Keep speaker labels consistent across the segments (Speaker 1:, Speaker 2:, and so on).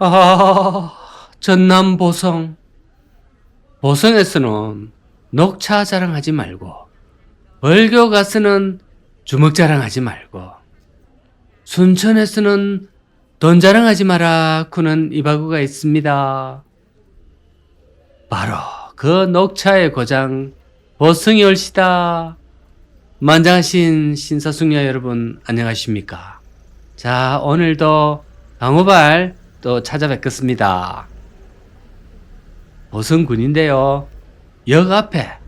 Speaker 1: 아, 전남 보성. 보성에서는 녹차 자랑하지 말고, 벌교 가서는 주먹 자랑하지 말고, 순천에서는 돈 자랑하지 마라 쿠는 이바구가 있습니다. 바로 그 녹차의 고장 보성이 올시다. 만장하신 신사숙녀 여러분 안녕하십니까? 자 오늘도 강호발 또 찾아뵙겠습니다. 보성군인데요. 역 앞에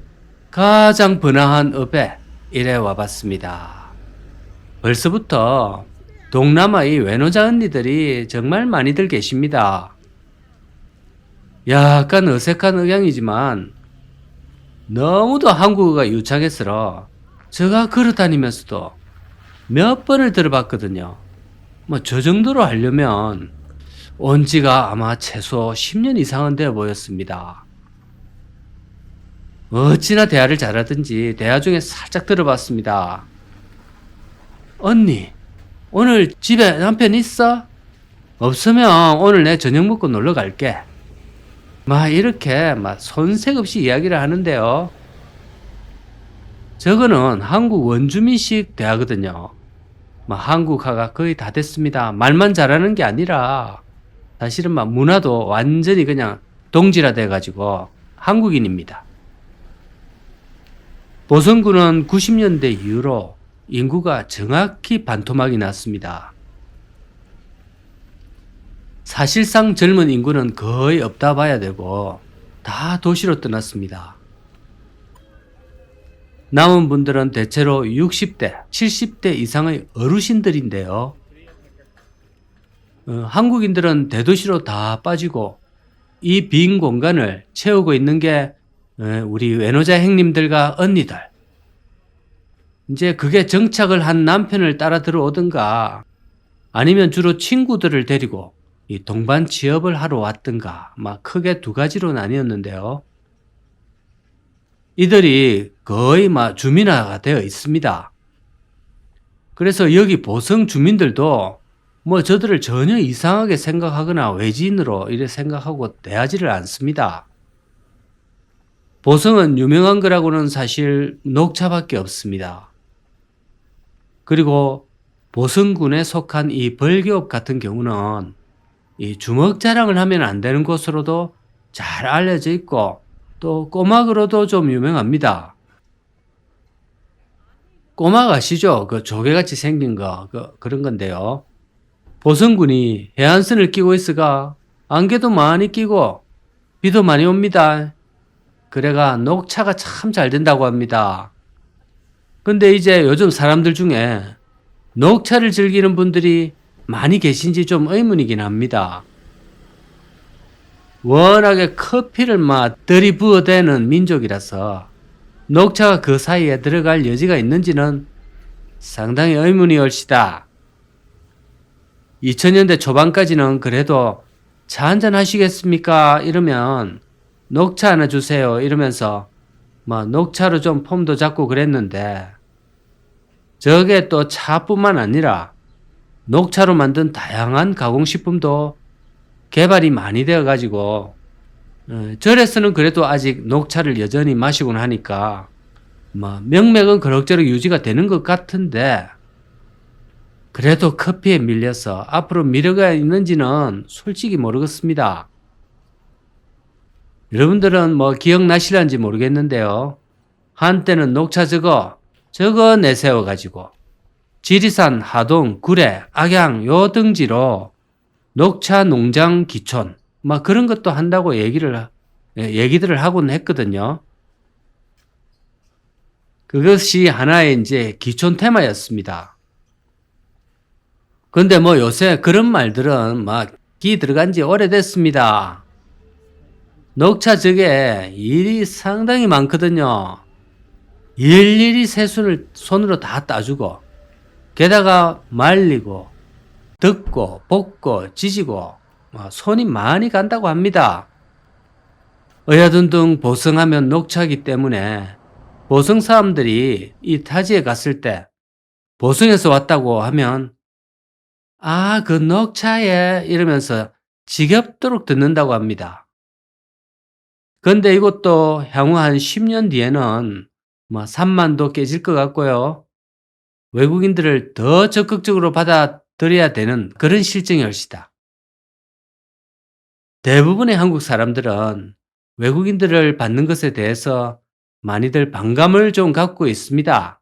Speaker 1: 가장 번화한 읍에 일해 와봤습니다. 벌써부터 동남아의 외노자 언니들이 정말 많이들 계십니다. 약간 어색한 의향이지만 너무도 한국어가 유창해서 제가 걸어 다니면서도 몇 번을 들어봤거든요. 뭐 저 정도로 하려면 온 지가 아마 최소 10년 이상은 되어 보였습니다. 어찌나 대화를 잘하든지 대화 중에 살짝 들어봤습니다. 언니, 오늘 집에 남편 있어? 없으면 오늘 내 저녁 먹고 놀러 갈게. 막 이렇게 막 손색 없이 이야기를 하는데요. 저거는 한국 원주민식 대화거든요. 막 한국화가 거의 다 됐습니다. 말만 잘하는 게 아니라 사실은 막 문화도 완전히 그냥 동질화돼 가지고 한국인입니다. 보성군은 90년대 이후로 인구가 정확히 반토막이 났습니다. 사실상 젊은 인구는 거의 없다 봐야 되고 다 도시로 떠났습니다. 남은 분들은 대체로 60대, 70대 이상의 어르신들인데요. 어, 한국인들은 대도시로 다 빠지고 이 빈 공간을 채우고 있는 게 어, 우리 외노자 행님들과 언니들. 이제 그게 정착을 한 남편을 따라 들어오든가 아니면 주로 친구들을 데리고 이 동반 취업을 하러 왔든가 막 크게 두 가지로 나뉘었는데요. 이들이 거의 막 주민화가 되어 있습니다. 그래서 여기 보성 주민들도 뭐 저들을 전혀 이상하게 생각하거나 외지인으로 이래 생각하고 대하지를 않습니다. 보성은 유명한 거라고는 사실 녹차밖에 없습니다. 그리고 보성군에 속한 이 벌교업 같은 경우는 이 주먹 자랑을 하면 안 되는 곳으로도 잘 알려져 있고 또 꼬막으로도 좀 유명합니다. 꼬막 아시죠? 그 조개같이 생긴 거, 그, 그런 건데요. 보성군이 해안선을 끼고 있어가 안개도 많이 끼고 비도 많이 옵니다. 그래가 녹차가 참 잘 된다고 합니다. 근데 이제 요즘 사람들 중에 녹차를 즐기는 분들이 많이 계신지 좀 의문이긴 합니다. 워낙에 커피를 막 들이부어대는 민족이라서 녹차가 그 사이에 들어갈 여지가 있는지는 상당히 의문이 올시다. 2000년대 초반까지는 그래도 차 한잔 하시겠습니까? 이러면 녹차 하나 주세요. 이러면서 뭐 녹차로 좀 폼도 잡고 그랬는데 저게 또 차뿐만 아니라 녹차로 만든 다양한 가공식품도 개발이 많이 되어 가지고 어, 절에서는 그래도 아직 녹차를 여전히 마시곤 하니까 뭐 명맥은 그럭저럭 유지가 되는 것 같은데 그래도 커피에 밀려서 앞으로 미래가 있는지는 솔직히 모르겠습니다. 여러분들은 뭐 기억나시란지 모르겠는데요. 한때는 녹차 저거 저거 내세워 가지고 지리산, 하동, 구례, 악양 요 등지로 녹차 농장 기촌 막 그런 것도 한다고 얘기를 예, 얘기들을 하곤 했거든요. 그것이 하나의 이제 기촌 테마였습니다. 근데 뭐 요새 그런 말들은 막 기 들어간 지 오래됐습니다. 녹차 저게 일이 상당히 많거든요. 일일이 새순을 손으로 다 따주고 게다가 말리고 듣고 볶고 지지고 뭐 손이 많이 간다고 합니다. 어야둔둥 보성하면 녹차기 때문에 보성 사람들이 이 타지에 갔을 때 보성에서 왔다고 하면 아 그 녹차에 이러면서 지겹도록 듣는다고 합니다. 근데 이것도 향후 한 10년 뒤에는 뭐 3만도 깨질 것 같고요. 외국인들을 더 적극적으로 받아들여야 되는 그런 실정이 올시다. 대부분의 한국 사람들은 외국인들을 받는 것에 대해서 많이들 반감을 좀 갖고 있습니다.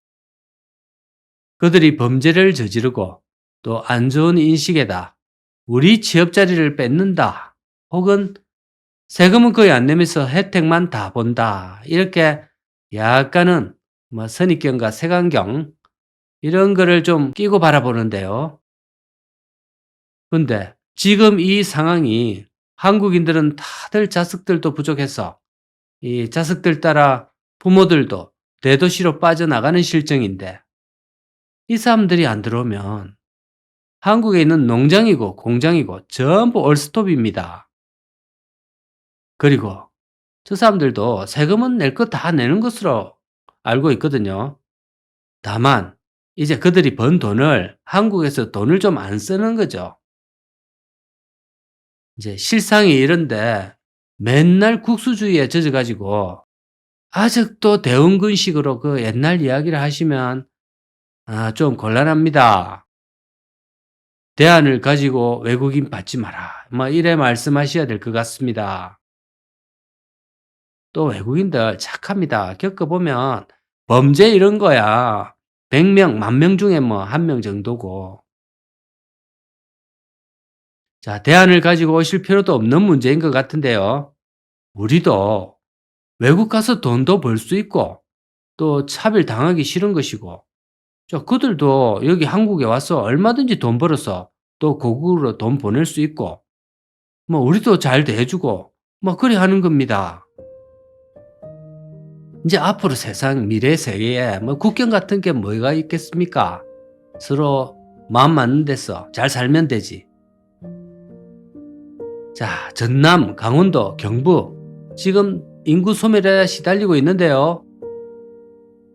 Speaker 1: 그들이 범죄를 저지르고 또 안 좋은 인식에다 우리 취업 자리를 뺏는다. 혹은 세금은 거의 안 내면서 혜택만 다 본다. 이렇게 약간은 뭐 선입견과 색안경 이런 거를 좀 끼고 바라보는데요. 근데 지금 이 상황이 한국인들은 다들 자식들도 부족해서 이 자식들 따라 부모들도 대도시로 빠져나가는 실정인데 이 사람들이 안 들어오면 한국에 있는 농장이고 공장이고 전부 얼스톱입니다. 그리고 저 사람들도 세금은 낼거다 내는 것으로 알고 있거든요. 다만 이제 그들이 번 돈을 한국에서 돈을 좀 안 쓰는 거죠. 이제 실상이 이런데 맨날 국수주의에 젖어가지고 아직도 대원군식으로 그 옛날 이야기를 하시면 아, 좀 곤란합니다. 대안을 가지고 외국인 받지 마라. 뭐 이래 말씀하셔야 될 것 같습니다. 또 외국인들 착합니다. 겪어보면 범죄 이런 거야. 100명, 만 명 중에 뭐 한 명 정도고. 자, 대안을 가지고 오실 필요도 없는 문제인 것 같은데요. 우리도 외국 가서 돈도 벌 수 있고 또 차별 당하기 싫은 것이고 자, 그들도 여기 한국에 와서 얼마든지 돈 벌어서 또 고국으로 돈 보낼 수 있고 뭐 우리도 잘 대해주고 뭐 그리 하는 겁니다. 이제 앞으로 세상 미래 세계에 뭐 국경 같은 게 뭐가 있겠습니까? 서로 마음 맞는 데서 잘 살면 되지. 자, 전남, 강원도, 경부 지금 인구 소멸에 시달리고 있는데요.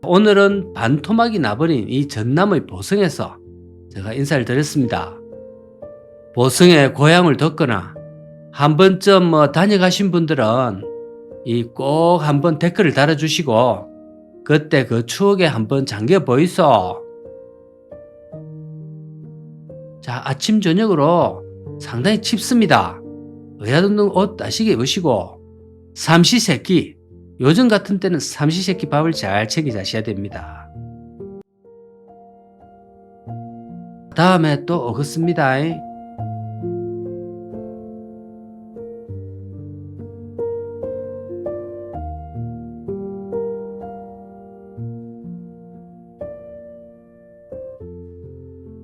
Speaker 1: 오늘은 반토막이 나버린 이 전남의 보성에서 제가 인사를 드렸습니다. 보성의 고향을 듣거나 한 번쯤 뭐 다녀가신 분들은 이 꼭 한번 댓글을 달아주시고 그때 그 추억에 한번 잠겨 보이소. 자 아침 저녁으로 상당히 칩습니다. 의아듣는 옷 따시게 입으시고 삼시세끼 요즘 같은 때는 삼시세끼 밥을 잘 챙겨 자셔야 됩니다. 다음에 또 오겠습니다.